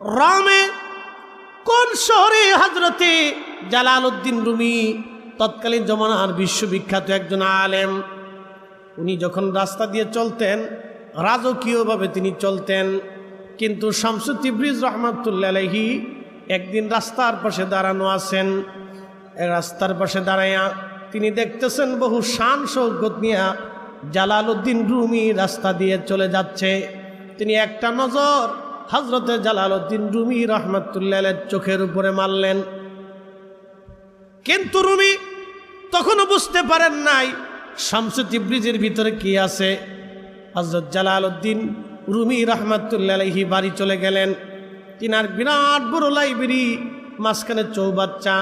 রামে কোন শহরে হজরতে জালাল উদ্দিন রুমি তৎকালীন জমানার বিশ্ববিখ্যাত একজন আলেম? উনি যখন রাস্তা দিয়ে চলতেন, রাজকীয়ভাবে তিনি চলতেন, কিন্তু শামসু তিব্রিজ রহমাতুল্লা আলহি একদিন রাস্তার পাশে দাঁড়ানো আছেন। রাস্তার পাশে দাঁড়াইয়া তিনি দেখতেছেন বহু শান সৌগত নিয়া জালাল উদ্দিন রুমি রাস্তা দিয়ে চলে যাচ্ছে। তিনি একটা নজর হজরতে জালাল উদ্দিন রুমি রহমাতুল্লাহ চোখের উপরে মারলেন। কিন্তু রুমি তখনও বুঝতে পারেন নাই শামসুতি ব্রিজের ভিতরে কি আছে। হজরত জালাল উদ্দিন রুমি রহমাতুল্লাহি বাড়ি চলে গেলেন। তিনার বিরাট বড় লাইব্রেরি, মাঝখানে চৌবাচ্চা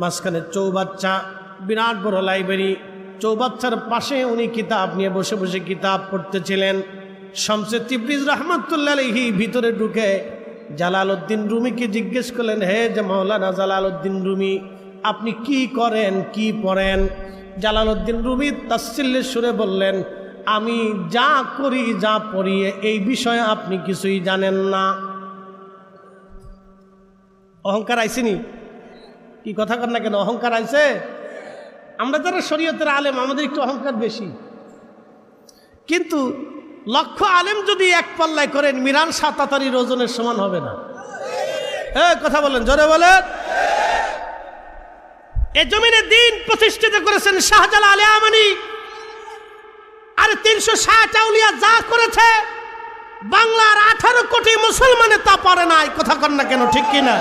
মাঝখানে চৌবাচ্চা, বিরাট বড় লাইব্রেরি। চৌবাচ্চার পাশে উনি কিতাব নিয়ে বসে বসে কিতাব পড়তেছিলেন। শামসে তিব্রিজ রহমাতুল্লাহি ভিতরে ঢুকে জালাল উদ্দিন রুমিকে জিজ্ঞেস করলেন, হে যে মৌলানা জালাল উদ্দিন রুমি, আপনি কি করেন, কি পড়েন? জালাল উদ্দিন রুমি তাচ্ছিল্যের সুরে বললেন, আমি যা করি, যা পড়িয়ে এই বিষয়ে আপনি কিছুই জানেন না। অহংকার আইসিনি কি কথা কর না কেন? অহংকার আইছে? আমরা যারা শরীয়তের আলেম, আমাদের একটু অহংকার বেশি। কিন্তু লক্ষ আলেম যদি এক পাল্লায় করেন, মিরান সাতাতারির ওজনের সমান হবে না। এ কথা বলেন, জোরে বলেন। এ জমিনে দিন প্রতিষ্ঠিত করেছেন শাহজাল আলে আমানি। আর তিনশো ষাট আউলিয়া যা করেছে, বাংলার আঠারো কোটি মুসলমানে তা পারে নাই কথা কর না কেন, ঠিক কিনা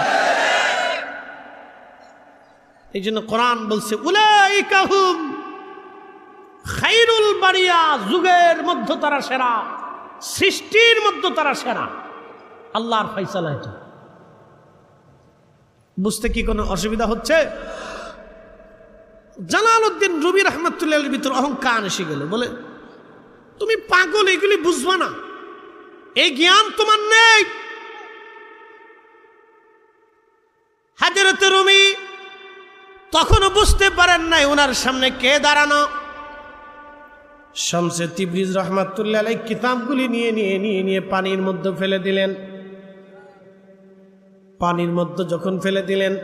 এই জন্য কোরআন বলছে উলাইকাহুম খাইরুল বাড়িয়া যুগের মধ্য তারা সেরা, সৃষ্টির মধ্য তারা সেরা। আল্লাহর ফাইসালা এটা। বুঝতে কি কোনো অসুবিধা হচ্ছে? জালাল উদ্দিন রবি রহমতুল্লাহ ভিতর অহংকার এসে গেল, বলে, তুমি পাগল, এগুলি বুঝবা না। এই জ্ঞান তোমার নেই। হাজরত রুমি তখনও বুঝতে পারেন নাই ওনার সামনে কে দাঁড়ানো। শামসে তিব্রিজ রহমাতুল্লাহ আলাই কিতাবগুলি নিয়ে নিয়ে নিয়ে নিয়ে পানির মধ্যে ফেলে দিলেন। পানির মধ্যে যখন ফেলে দিলেন,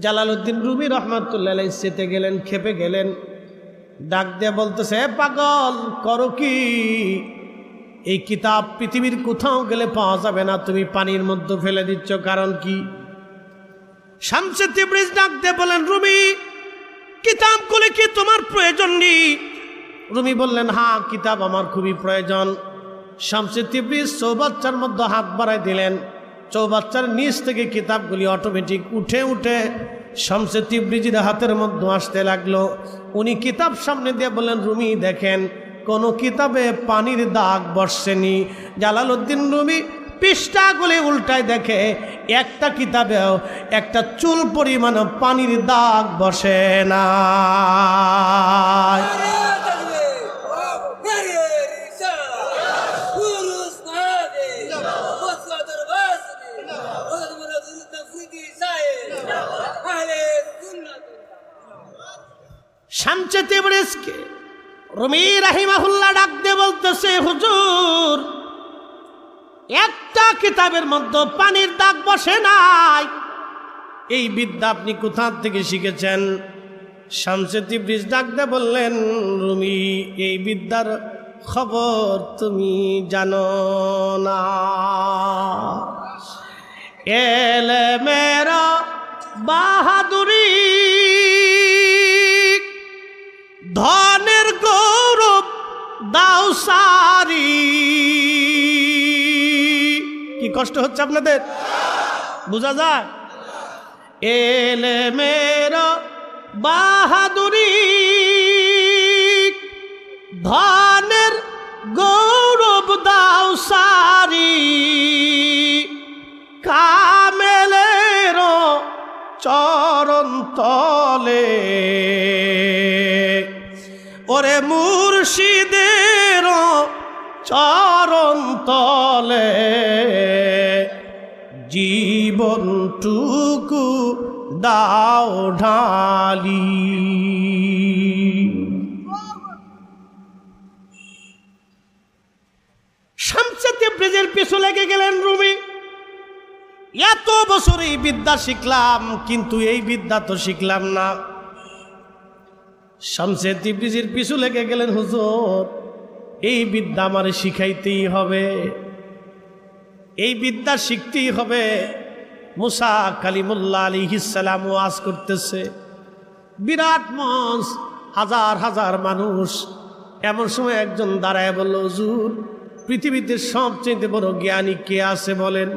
জালালউদ্দিন রুবি রহমাতুল্লাহ আলাই সেতে গেলেন, খেপে গেলেন। ডাক দিয়ে বলতেছে, "এ পাগল, করো কি? এই কিতাব পৃথিবীর কোথাও গেলে পাওয়া যাবে না, তুমি পানির মধ্যে ফেলে দিচ্ছ, কারণ কি? শামসে তিব্রিজ ডাক দিয়ে বলেন রুমি কিতাব গুলি কি তোমার প্রয়োজন নেই? রুমি বললেন হ্যাঁ কিতাব আমার খুবই প্রয়োজন। শামসে তিব্রিজ চৌবাচ্চার মধ্যে হাত বাড়াই দিলেন। চৌবাচ্চার নিচ থেকে কিতাবগুলি অটোমেটিক উঠে উঠে শামসে তিব্রিজির হাতের মধ্যে আসতে লাগল। উনি কিতাব সামনে দিয়ে বললেন, রুমি, দেখেন, কোনো কিতাবে পানির দাগ বসছেনি জালালউদ্দিন রুমি পৃষ্ঠাগুলি উল্টায় দেখে, একটা কিতাবেও একটা চুল পরিমাণ পানির দাগ বসে না শামচেতে ব্রেসকে রমি রাহিমাহুল্লাহ ডাক দিয়ে বলতেছে, হুজুর, একটা কিতাবের মধ্যে পানির দাগ বসে নাই। এই বিদ্যা আপনি কোথা থেকে শিখেছেন? শামসেতি ব্রিজ ডাক দিয়ে বললেন, রুমি, এই বিদ্যার খবর তুমি জানো না। এলে মেরা বাহাদুরি দাও কি কষ্ট হচ্ছে আপনাদের? বোঝা যায়? এলে মেরা বাহাদুরি, ধনের গৌরব দাও সারি। কামেলের চরণ তলে। ওরে মুর্শিদের চরণ তলে জীবনটুকু দাও ঢালি। শামসাতে ব্রিজের পিছু লেগে গেলেন রুমি। এত বছর এই বিদ্যা শিখলাম, কিন্তু এই বিদ্যা তো শিখলাম না। শামসে তিব্রিজির পিছু লেগে গেলেন, হুজুর, এই বিদ্যা আমার শিখাইতেই হবে। এই বিদ্যা শিখতেই হবে। মুসা কালিমুল্লাহ আলী হিসালাম ওয়াজ করতেছে। বিরাট মঞ্চ, হাজার হাজার মানুষ। এমন সময় একজন দাঁড়ায় বলল, হুজুর, পৃথিবীতে সবচেয়ে বড় জ্ঞানী কে আছে বলেন?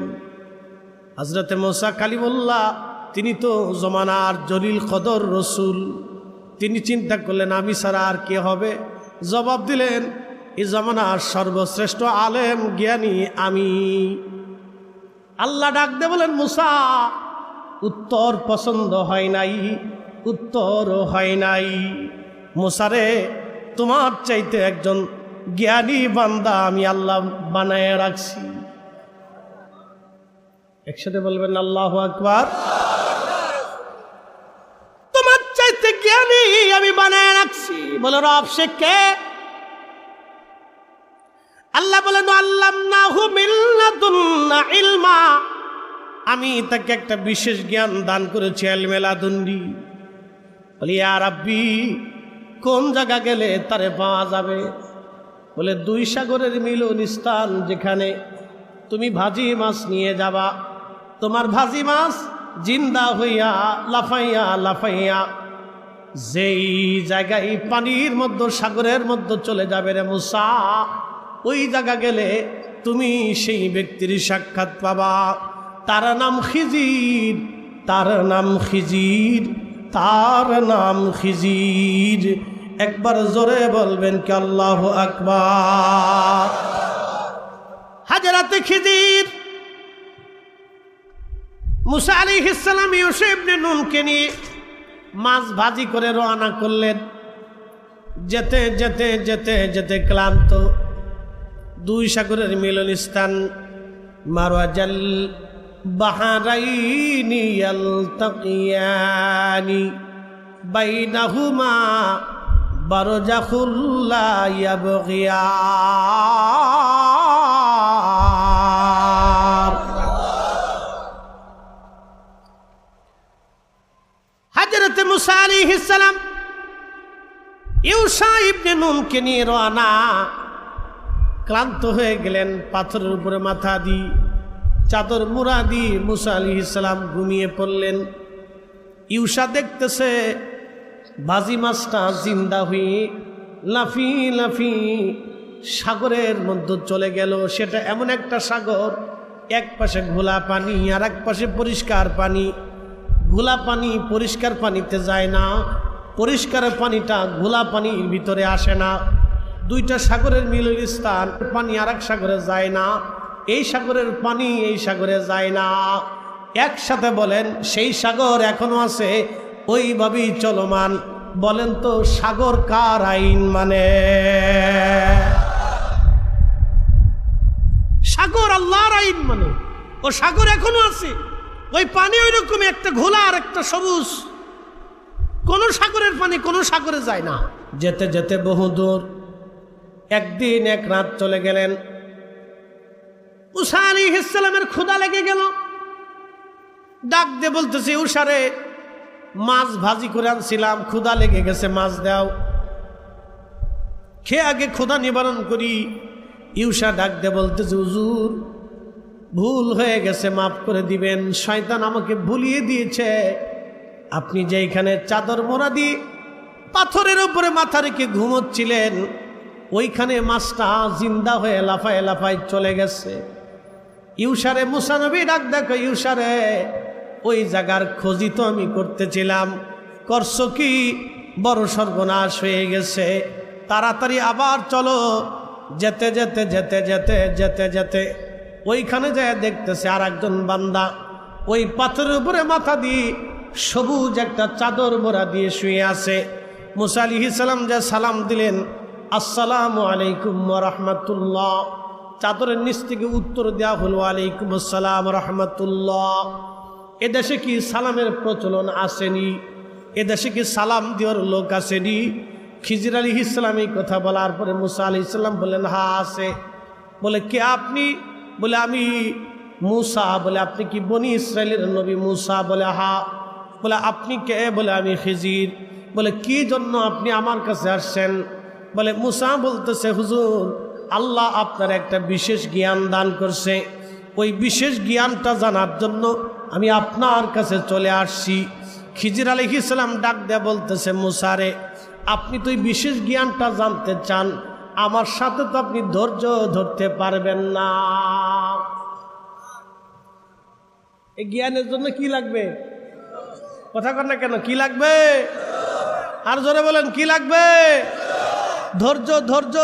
হজরতে মোসা কালিমুল্লাহ, তিনি তো জমানার জলিল কদর রসুল। তিনি চিন্তা করলেন, আমি ছাড়া আর কে হবে? জবাব দিলেন এই জমানার সর্বশ্রেষ্ঠ আলেম, জ্ঞানী আমি। আল্লাহ ডাক দে বলেন, মুসা, উত্তর পছন্দ হয় নাই, উত্তর হয় নাই। মুসারে তোমার চাইতে একজন জ্ঞানী বান্দা আমি আল্লাহ বানায় রাখছি। একসাথে বলবেন, আল্লাহ আকবার তোমার চাইতে জ্ঞানী আমি বানায় রাখছি। বলে, রব, সে কে? আল্লাহ ইলমা। আমি তাকে একটা বিশেষ জ্ঞান দান করেছি আলমেলাদুন্ডি বলি আর আব্বি কোন জায়গা গেলে তারে পাওয়া যাবে? বলে, দুই সাগরের মিলন স্থান যেখানে তুমি ভাজি মাছ নিয়ে যাবা। তোমার ভাজি মাছ জিন্দা হইয়া, লাফাইয়া লাফাইয়া যেই জায়গায় পানির মধ্যে, সাগরের মধ্যে চলে যাবে রে মুসা, ওই জায়গা গেলে তুমি সেই ব্যক্তির সাক্ষাৎ পাবা। তার নাম খিজির, তার নাম খিজির, তার নাম খিজির। একবার জোরে বলবেন কি আল্লাহ আকবার। হাজারাতে খিজির। মুসা আলী ইসলাম ইউসেফনে নুনকে নিয়ে মাছ ভাজি করে রওনা করলেন। যেতে যেতে যেতে যেতে ক্লান্ত। দুই সাগরের মিলন স্থান মারোয়াজাল বাহারাইনি ইয়ালতাকিয়ানি বাইনাহুমা বারজাখুল্লা ইয়াবগিয়ার হাজরতে মুসা আলাইহিস সালাম, ইউসা ইবনে নুনকে নিয়ে রওনা। ক্লান্ত হয়ে গেলেন, পাথরের উপরে মাথা দি চাদর মুরা দি মুসা আলি ইসলাম ঘুমিয়ে পড়লেন। ইউসা দেখতেছে, বাজি মাছটা জিন্দা হয়ে লাফি লাফি সাগরের মধ্যে চলে গেল। সেটা এমন একটা সাগর, এক পাশে ঘোলা পানি আর এক পাশে পরিষ্কার পানি। ঘোলা পানি, পরিষ্কার পানিতে যায় না। পরিষ্কার পানিটা ঘোলা পানির ভিতরে আসে না। দুইটা সাগরের মিলন স্থান, পানি আর সাগরে যায় না। এই সাগরের পানি এই সাগরে যায় না। একসাথে বলেন, সেই সাগর এখনও আছে, ওইভাবেই চলমান। বলেন তো, সাগর কার আইন মানে? সাগর আল্লাহর আইন মানে। ও সাগর এখনও আছে ওই পানি ওই রকম একটা ঘোলা আর একটা সবুজ। কোন সাগরের পানি কোন সাগরে যায় না। যেতে যেতে বহুদূর একদিন এক রাত চলে গেলেন। উষা আলী ইসলামের ক্ষুদা লেগে গেল। ডাক দিয়ে বলতেছে উষারে মাছ ভাজি করে আনছিলাম ক্ষুদা লেগে গেছে, মাছ দাও। খেয়ে আগে ক্ষুদা নিবারণ করি। ইউষা ডাক দিয়ে বলতেছে, হুজুর ভুল হয়ে গেছে, মাফ করে দিবেন। শয়তান আমাকে ভুলিয়ে দিয়েছে। আপনি যে এখানে চাদর মোড়া দিয়ে পাথরের উপরে মাথা রেখে ঘুমোচ্ছিলেন, ওইখানে মাছটা জিন্দা হয়ে লাফায় লাফায় চলে গেছে। ইউসারে মুসানবী ডাক দেখো ইউসারে, ওই জায়গার খোঁজি তো আমি করতেছিলাম। করছ কি? বড় সর্বনাশ হয়ে গেছে। তাড়াতাড়ি আবার চলো। যেতে যেতে যেতে যেতে যেতে যেতে। ওইখানে যায় দেখতেছে আর একজন বান্দা। ওই পাথরের উপরে মাথা দিয়ে সবুজ একটা চাদর মোড়া দিয়ে শুয়ে আছে। মুসা আলি সালাম যা সালাম দিলেন, আসসালামু আলাইকুম রহমতুল্লাহ। চাদরের নিচ থেকে উত্তর দেওয়া হলো, আলাইকুম আসসালাম রহমতুল্লাহ। এদেশে কি সালামের প্রচলন আসেনি? এদেশে কি সালাম দেওয়ার লোক আসেনি? খিজির আলী ইসলাম এই কথা বলার পরে মুসা আলি ইসলাম বললেন হা আছে। বলে, কে আপনি? বলে, আমি মুসা। বলে, আপনি কি বনি ইসরায়েলের নবী মুসা? বলে হা বলে, আপনি কে? বলে, আমি খিজির। বলে, কি জন্য আপনি আমার কাছে আসছেন? বলে, মুসা বলতেছে, হুজুর, আল্লাহ আপনার একটা বিশেষ জ্ঞান দান করছে। ওই বিশেষ জ্ঞানটা জানার জন্য আমি আপনার কাছে চলে আসছি। খিজির আলী ইসলাম ডাক দেয়া বলতেছে মুসারে আপনি তো বিশেষ জ্ঞানটা জানতে চান। আমার সাথে তো আপনি ধৈর্য ধরতে পারবেন না। এই জ্ঞানের জন্য কি লাগবে? কথা কর না কেন, কি লাগবে? আর জোরে বলেন, কি লাগবে? ধৈর্য ধৈর্য।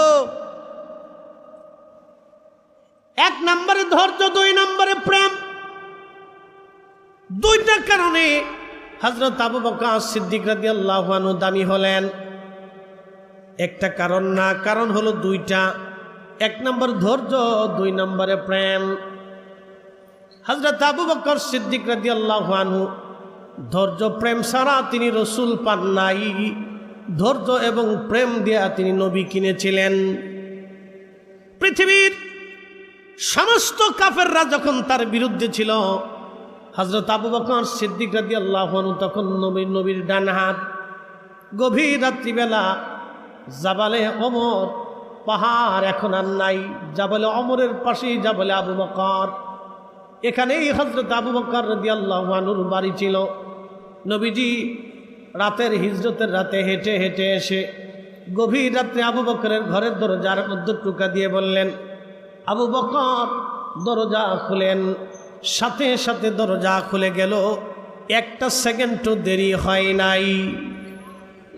এক নম্বরে ধৈর্য, দুই নম্বরে প্রেম। দুইটা কারণে হজরত আবু বকর সিদ্দিক রাদি আল্লাহ দামি হলেন। একটা কারণ না, কারণ হলো দুইটা। এক নম্বর ধৈর্য, দুই নম্বরে প্রেম। হজরত আবু বকর সিদ্দিক রাদি আল্লাহ ধৈর্য, প্রেম ছাড়া তিনি রসুল পান নাই। ধৈর্য এবং প্রেম দিয়া তিনি নবী কিনেছিলেন। পৃথিবীর সমস্ত কাফেররা যখন তার বিরুদ্ধে ছিল হজরত আবু বকর সিদ্দিক রাদি আল্লাহ তখন নবীর নবীর ডান হাত। গভীর রাত্রিবেলা জাবালে অমর পাহাড় এখন আর নাই। জাবালে অমরের পাশেই জাবালে আবু বকর। এখানেই হজরত আবু বকর রদি আল্লাহানুর বাড়ি ছিল। নবীজি রাতের হিজরতের রাতে হেঁটে হেঁটে এসে গভীর রাত্রে আবু বকরের ঘরের দরজার মধ্যে টুকা দিয়ে বললেন, আবু বকর, দরজা খুলেন। সাথে সাথে দরজা খুলে গেল। একটা সেকেন্ডও দেরি হয় নাই।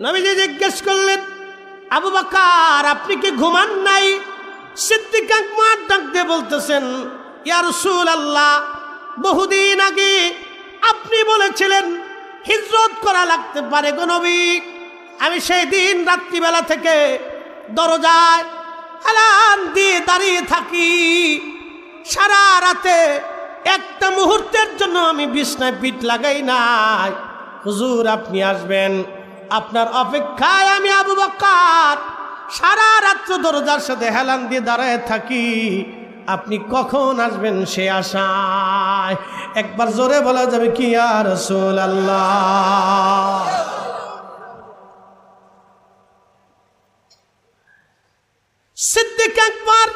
নবীজি জিজ্ঞেস করলেন আবু বাকার, আপনি কি ঘুমান নাই? সিদ্দিক আকবর ডাক দিয়ে বলতেছেন, ইয়া রসুল আল্লাহ বহুদিন আগে আপনি বলেছিলেন হিজরত করা লাগতে পারে গো আমি সেই দিন রাত্রিবেলা থেকে দরজায় হেলান দিয়ে দাঁড়িয়ে থাকি। সারা রাতে একটা মুহূর্তের জন্য আমি বিছনায় পিঠ লাগাই নাই। হুজুর, আপনি আসবেন। আপনার অপেক্ষায় আমি আবু বক্কার। সারা রাত্র দরজার সাথে হেলান দিয়ে দাঁড়ায় থাকি। আপনি কখন আসবেন সে আশায়? একবার জোরে বলা যাবে কি আর রসুল আল্লাহ সিদ্দিক একবার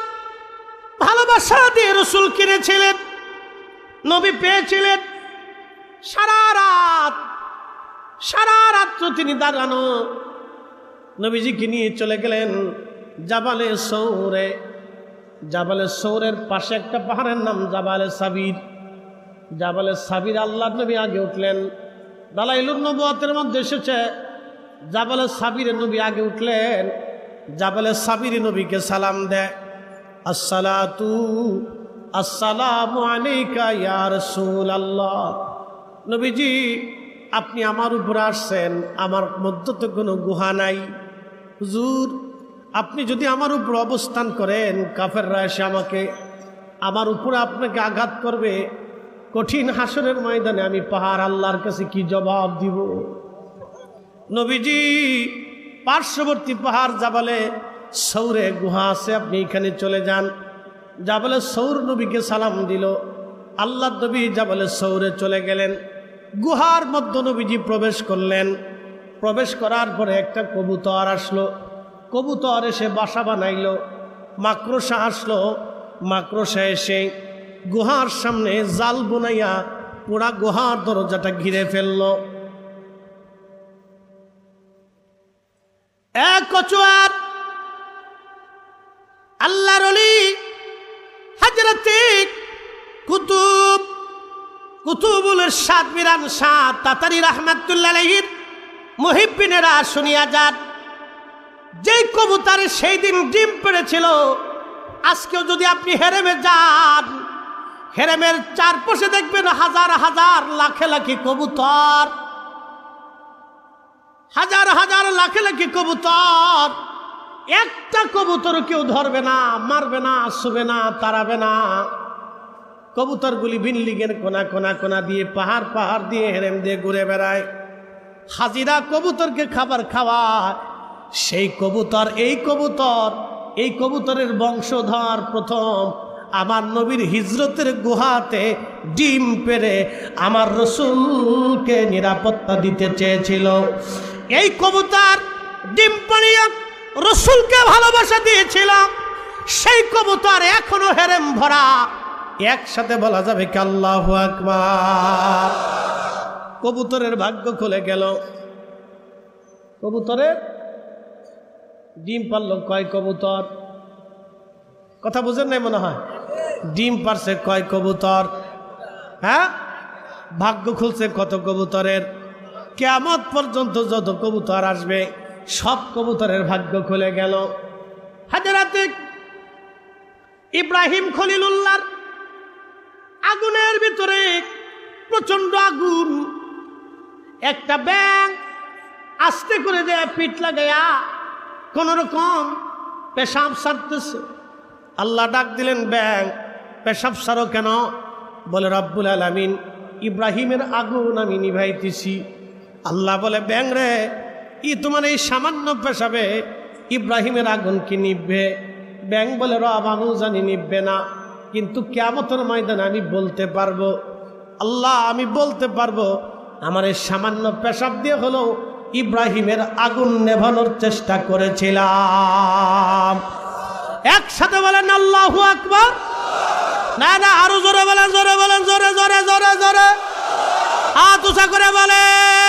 ভালোবাসা দিয়ে রসুল কিনেছিলেন, নবী পেয়েছিলেন। সারা রাত সারা রাত্র তিনি দাঁড়ানো। নবীজিকে নিয়ে চলে গেলেন জাবালে সৌরে। জাবালে সৌরের পাশে একটা পাহাড়ের নাম জাবালে সাবির। জাবালে সাবির আল্লাহ নবী আগে উঠলেন। দালাইলুর নবুয়াতের মধ্যে এসেছে, জাবালে সাবির নবী আগে উঠলেন। জাবালে সাবির নবীকে সালাম দেয়, আসসালাতু, আসসালামু আলাইকা ইয়া রাসূলুল্লাহ। নবীজি আপনি আমার উপরে আসছেন, আমার মধ্য তো কোনো গুহা নাই। হুজুর, আপনি যদি আমার উপর অবস্থান করেন, কাফেররা এসে আমাকে, আমার উপরে আপনাকে আঘাত করবে। কঠিন হাসরের ময়দানে আমি পাহাড় আল্লাহর কাছে কি জবাব দিব? নবীজি, পার্শ্ববর্তী পাহাড় যাবালে সৌরে গুহা আছে, আপনি এখানে চলে যান। যাবলে সৌর নবীকে সালাম দিল। আল্লাহ নবী যাবলে সৌরে চলে গেলেন। গুহার মধ্য নবীজি প্রবেশ করলেন। প্রবেশ করার পরে একটা কবুতর আসলো। কবুতর এসে বাসা বানাইল। মাকড়সা আসলো। মাকড়সা এসে গুহার সামনে জাল বুনাইয়া পুরা গুহার দরজাটা ঘিরে ফেলল। এক আল্লাহর কুতুব কুতুবুলের সাত বিরান সাত, তাতারি রহমাতুল্লাহির মহিবিনেরা শুনিয়া যান। যেই কবুতারে সেই দিন ডিম পেড়েছিল, আজকেও যদি আপনি হেরেমে যান, হেরেমের চারপাশে দেখবেন হাজার হাজার লাখে লাখে কবুতর। হাজার হাজার লাখে লাখে কবুতর। একটা কবুতর কেউ ধরবে না, মারবে না, শুবে না, তাড়াবে না। কবুতরগুলি বিল্ডিংয়ের কোনা কোনা কোনা দিয়ে, পাহাড় পাহাড় দিয়ে, হেরেম দিয়ে ঘুরে বেড়ায়। হাজিরা কবুতরকে খাবার খাওয়ায়। সেই কবুতর, এই কবুতর, এই কবুতরের বংশধর প্রথম। আমার নবীর হিজরতের গুহাতে ডিম পেরে আমার রসুলকে নিরাপত্তা দিতে চেয়েছিল। এই কবুতর ডিম পাড়িয়া রসুলকে ভালোবাসা দিয়েছিল। সেই কবুতর এখনও হেরেম ভরা। একসাথে বলা যাবে কি আল্লাহ আকবার। কবুতরের ভাগ্য খুলে গেল। কবুতরের ডিম পারল কয় কবুতর? কথা বুঝেন নাই মনে হয়? ডিম পারছে কয় কবুতর? হ্যাঁ? ভাগ্য খুলছে কত কবুতরের? কেমত পর্যন্ত যত কবুতর আসবে, সব কবুতরের ভাগ্য খুলে গেল। হাজারাতে ইব্রাহিম খলিলুল্লাহর আগুনের ভিতরে প্রচণ্ড আগুন। একটা ব্যাং আস্তে করে দেয় পিঠ লাগাইয়া কোন রকম পেশাব সারতেছে। আল্লাহ ডাক দিলেন ব্যাং পেশাব সারো কেন? বলে, রব্বুল আলমিন, ইব্রাহিমের আগুন আমি নিভাইতেছি। আল্লাহ বলে ব্যাং রে, ই তোমার এই সামান্য পেশাবে ইব্রাহিমের আগুন কি নিভবে? ব্যাং বলে, রব আমিও জানি নিভবে না। কিন্তু কেমতর ময়দানে আমি বলতে পারব, আল্লাহ আমি বলতে পারব, আমার এই সামান্য পেশাব দিয়ে হলেও ইব্রাহিমের আগুন নেভানোর চেষ্টা করেছিলাম। একসাথে বলেন আল্লাহু আকবার। না না, আরও জোরে বলেন জোরে বলেন, জোরে জোরে জোরে জোরে। হাত উঁচা করে বলেন।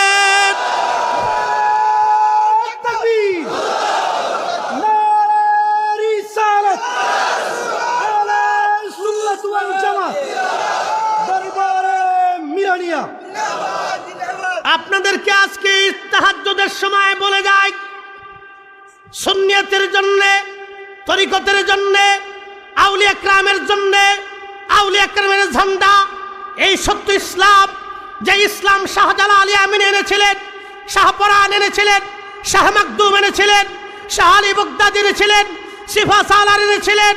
আপনাদেরকে আজকে তাহাজ্জুদের সময় বলে যাই। সুন্নিয়তের জন্যে, তরিকতের জন্যে, আউলিয়া ক্রামের জন্যে, আউলিয়া ক্রামের ঝান্ডা, এই সত্য ইসলাম যে ইসলাম শাহজালাল আলী আমিন এনেছিলেন শাহপরান এনেছিলেন, শাহ মাকদুম এনেছিলেন, শাহ আলী বগদাদ এনেছিলেন সিফা সালার এনেছিলেন,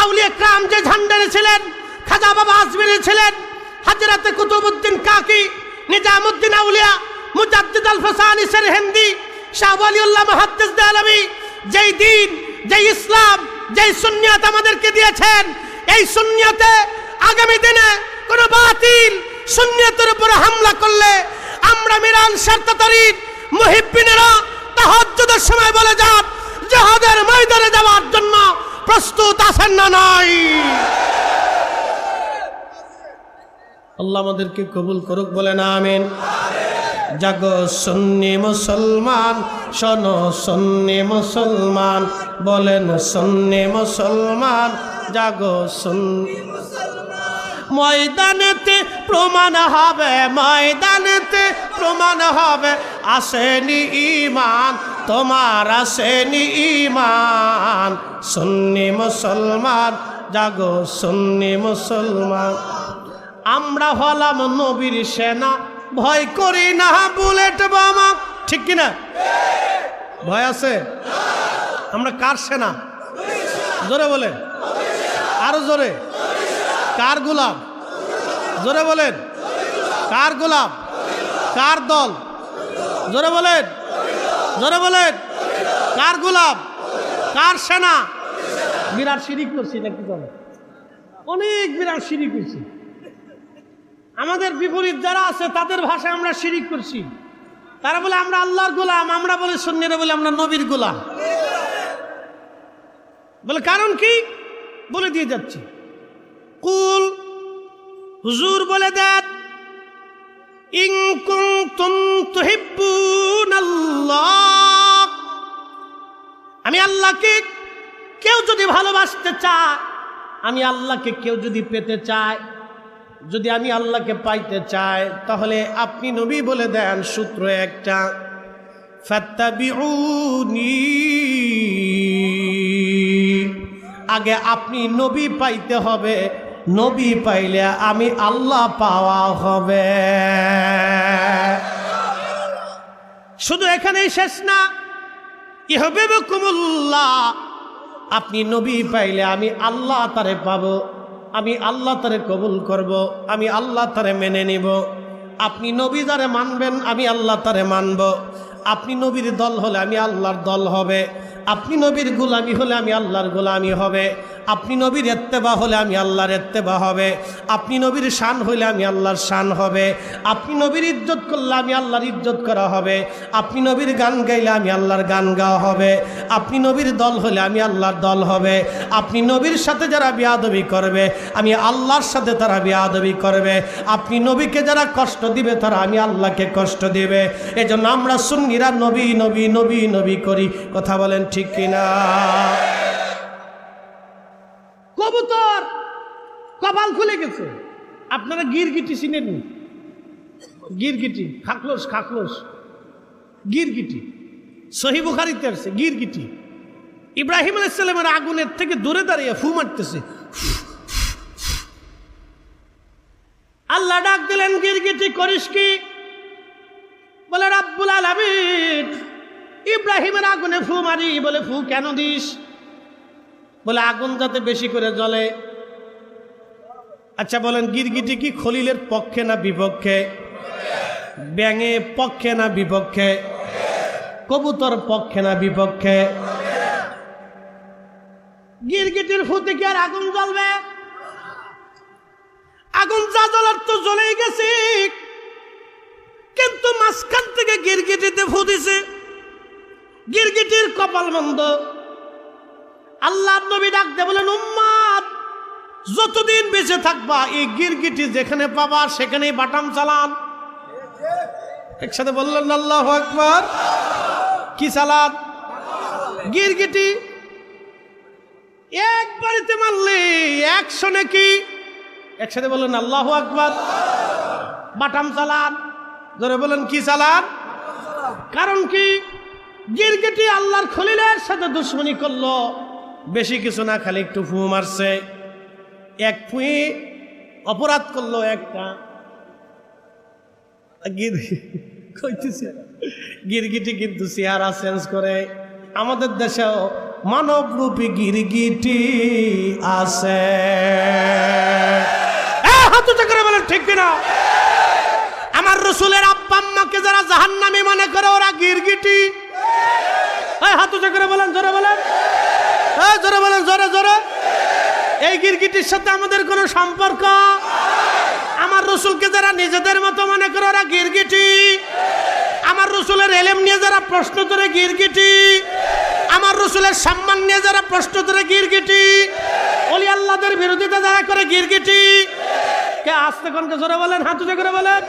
আউলিয়া ক্রাম যে ঝান্ডা এনেছিলেন, খাজা বাবা আজমি এনেছিলেন, হাজরাতে কুতুবুদ্দিন কাকি নিজামুদ্দিন আউলিয়া মুজাদ্দিদ আল ফসানি সের হিন্দি, শাহ ওয়ালিউল্লাহ মুহাদ্দিস দেলামি যেই দিন, যেই ইসলাম, যেই সুন্নিয়ত আমাদেরকে দিয়েছেন, এই সুন্নিয়তে আগামী দিনে কোন বাতিল সুন্নিয়তের উপরে হামলা করলে আমরা মিরান শার্তাতারির মুহিব্বিনেরা তাহাজ্জুদের সময় বলে যান, জাহাদের ময়দানে যাওয়ার জন্য প্রস্তুত আছেন না নাই। আল্লাহ আমাদেরকে কবুল করুক বলেন, আমিন। জাগো সন্নি মুসলমান, শোনো সন্নি মুসলমান, বলেন সন্নি মুসলমান, জাগো সন্নি ময়দানেতে প্রমাণ হবে, ময়দানেতে প্রমাণ হবে, আসেনি ইমান তোমার আসেনি ইমান সুন্নি মুসলমান, জাগো সুন্নি মুসলমান। আমরা হলাম নবীর সেনা ভয় করি না, বুলেট বামা। ঠিক কিনা? ভয় আছে? আমরা কার সেনা? জোরে বলেন। আরও জোরে? কার গোলাপ? জোরে বলেন। কার গোলাপ? কার দল? জোরে বলেন। জোরে বলেন। কার গোলাপ? কার সেনা? বিরাট শিরিক করছি নাকি অনেক বিরাট শিরিক করছি আমাদের বিপরীত যারা আছে, তাদের ভাষায় আমরা শিরিক করছি। তারা বলে, আমরা আল্লাহর গোলাম। আমরা বলে সন্ন্যেরা বলে, আমরা নবীর গোলাম। বলে, কারণ কি? বলে দিয়ে যাচ্ছি। কুল, হুজুর বলে দেন আমি আল্লাহকে কেউ যদি ভালোবাসতে চায়, আমি আল্লাহকে কেউ যদি পেতে চায় যদি আমি আল্লাহকে পাইতে চাই, তাহলে আপনি নবী বলে দেন সূত্র একটা। আগে আপনি নবী পাইতে হবে। নবী পাইলে আমি আল্লাহ পাওয়া হবে। শুধু এখানেই শেষ না। ইহবে কুমুল্লাহ আপনি নবী পাইলে আমি আল্লাহ তারে পাবো। আমি আল্লাহ তারে কবুল করব, আমি আল্লাহ তারে মেনে নিব। আপনি নবী যারে মানবেন, আমি আল্লাহ তারে মানব। আপনি নবীর দল হলে আমি আল্লাহর দল হবে। আপনি নবীর গোলামি হলে আমি আল্লাহর গোলামি হবে। আপনি নবীর এত্তেবা হলে আমি আল্লাহর এত্তেবা হবে। আপনি নবীর শান হইলে আমি আল্লাহর শান হবে। আপনি নবীর ইজ্জত করলে আমি আল্লাহর ইজ্জত করা হবে। আপনি নবীর গান গাইলে আমি আল্লাহর গান গাওয়া হবে। আপনি নবীর দল হলে আমি আল্লাহর দল হবে। আপনি নবীর সাথে যারা বিয়াদবি করবে, আমি আল্লাহর সাথে তারা বিয়াদবি করবে। আপনি নবীকে যারা কষ্ট দিবে, তারা আমি আল্লাহকে কষ্ট দিবে। এজন্য আমরা সুন্নিরা নবী নবী নবী নবী করি। কথা বলেন ঠিক কিনা? কবুতর কপাল খুলে গেছে। আপনারা গিরগিটি চিনেন গিরগিটি, খাকলোস খাকলোস। গিরগিটি, সহি বুখারিতে আসছে, গিরগিটি। ইব্রাহিম আলাইসাল্লামের আগুনের থেকে দূরে দাঁড়িয়ে ফু মারতেছে। আল্লাহ ডাক দিলেন, গিরগিটি করিস কি? বলে, রাব্বুল আলামিন। ইব্রাহিমের আগুনে ফু মারি, বলে, ফু কেন দিস? বলে, আগুন যাতে বেশি করে জ্বলে। আচ্ছা বলেন, গিরগিটি কি খলিলের পক্ষে না বিপক্ষে? ব্যাঙে পক্ষে না বিপক্ষে? কবুতর পক্ষে না বিপক্ষে? গিরগিটির ফুতে কি আর আগুন জ্বলবে? আগুন যা জ্বলার তো জ্বলেই গেছে। কিন্তু মাঝখান থেকে গিরগিটিতে ফু দিছে। গিরগিটির কপাল মন্দ। আল্লাহ নবী ডাক দে বলেন, উম্মাদ, যতদিন বেঁচে থাকবা, এই গিরগিটি যেখানে পাবা, সেখানেই বাটাম চালান। একসাথে বললেন, আল্লাহ আকবর। কি চালান? গিরগিটি। এক বাড়িতে মারলে একশো নাকি? একসাথে বললেন, আল্লাহ আকবর। বাটাম চালান। ধরে বলেন, কি চালান? কারণ কি? গিরগিটি আল্লাহর খলিলের সাথে দুশ্মনী করল। বেশি কিছু না, খালি একটু ফু মারছে। এক ফুয়ে অপরাধ করল একটা। কইতেছে, গিরগিটি কিন্তু চেহারা চেঞ্জ করে। আমাদের দেশেও মানবরূপী গিরগিটি আছে। ঠিক কিনা? আমার রসুলের আব্বা আম্মাকে যারা জাহান্নামী মনে করে, ওরা গিরগিটি। হাত উঁচু করে বলেন জোরে বলেন। এই জোরে বলেন জোরে জোরে। এই গিরগিটির সাথে আমাদের কোনো সম্পর্ক? আমার রসুলকে যারা নিজেদের মতো মনে করে ওরা গিরগিটি। আমার রসুলের এলেম নিয়ে যারা প্রশ্ন ধরে গিরগিটি। আমার রসুলের সম্মান নিয়ে যারা প্রশ্ন ধরে গিরগিটি। অলি আল্লাহদের বিরোধিতা যারা করে গিরগিটি। কে আসতে কোনকে জোরে বলেন হাত উঁচু করে বলেন।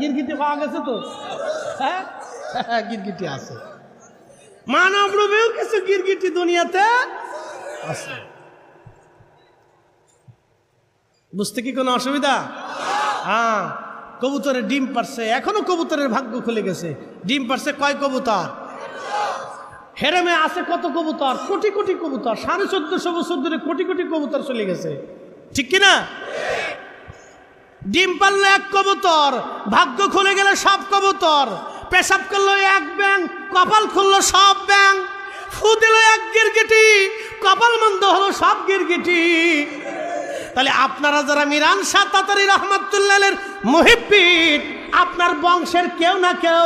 গিরগিটি পাওয়া গেছে তো? হ্যাঁ হ্যাঁ, গিরগিটি আছে। মানব রূপেও কিছু গিরগিটি দুনিয়াতে আছে। বুঝতে কি কোনো অসুবিধা? হ্যাঁ কবুতরের ডিম পারছে। এখনও কবুতরের ভাগ্য খুলে গেছে। ডিম পারছে কয় কবুতর? হেরেমে আছে কত কবুতর? কোটি কোটি কবুতর। সাড়ে চোদ্দশো বছর ধরে কোটি কোটি কবুতর চলে গেছে। ঠিক কিনা ডিম পারলে এক কবুতর, ভাগ্য খুলে গেলে সব কবুতর। পেশাব করল এক ব্যাং কপাল খুললো সব ব্যাং ফু দিল এক গিরগিটি, কপাল মন্দ হলো সব গিরগিটি। তাহলে আপনারা যারা মিরান শাহ তাতারি রহমতুল্লাহের মুহিব্বিট আপনার বংশের কেউ না কেউ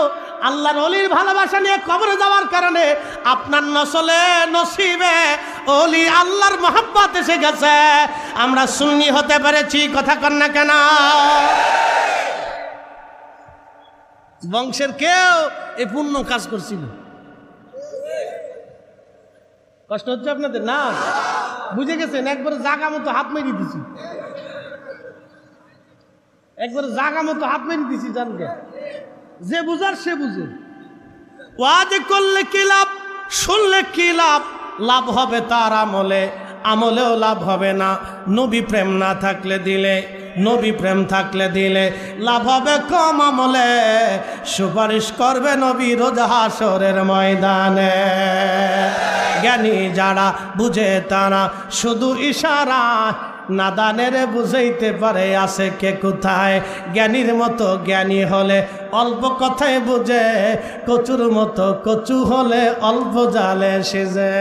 আল্লাহর অলির ভালোবাসা নিয়ে কবরে যাওয়ার কারণে আপনার নসলে নসিবে অলি আল্লাহর মহাব্বত এসে গেছে। আমরা সুন্নি হতে পেরেছি, কথা কন না কেন? বংশের কেউ এই পূর্ণ কাজ করছিল। কষ্ট হচ্ছে আপনাদের? না। বুঝে গেছেন? একবারে জাগা মতো হাত মেরে দিছি। একবারে জাগা মতো হাত মেরে দিছি জানকে। যে বুঝার সে বুঝে। ওয়াজ করলে কি লাভ? শুনলে কি লাভ? লাভ হবে তার আমলে। আমলেও লাভ হবে না। নবী প্রেম না থাকলে দিলে নবী প্রেম থাকলে দিলে লাভ হবে কম আমলে। সুপারিশ করবে নবী রোজ হাসরের ময়দানে। জ্ঞানী যারা বুঝে তারা শুধু ইশারা নাদানের বুঝাইতে পারে আছে কে কোথায়। জ্ঞানীর মতো জ্ঞানী হলে অল্প কথায় বুঝে, কচুর মতো কচু হলে অল্প জালে সেজে।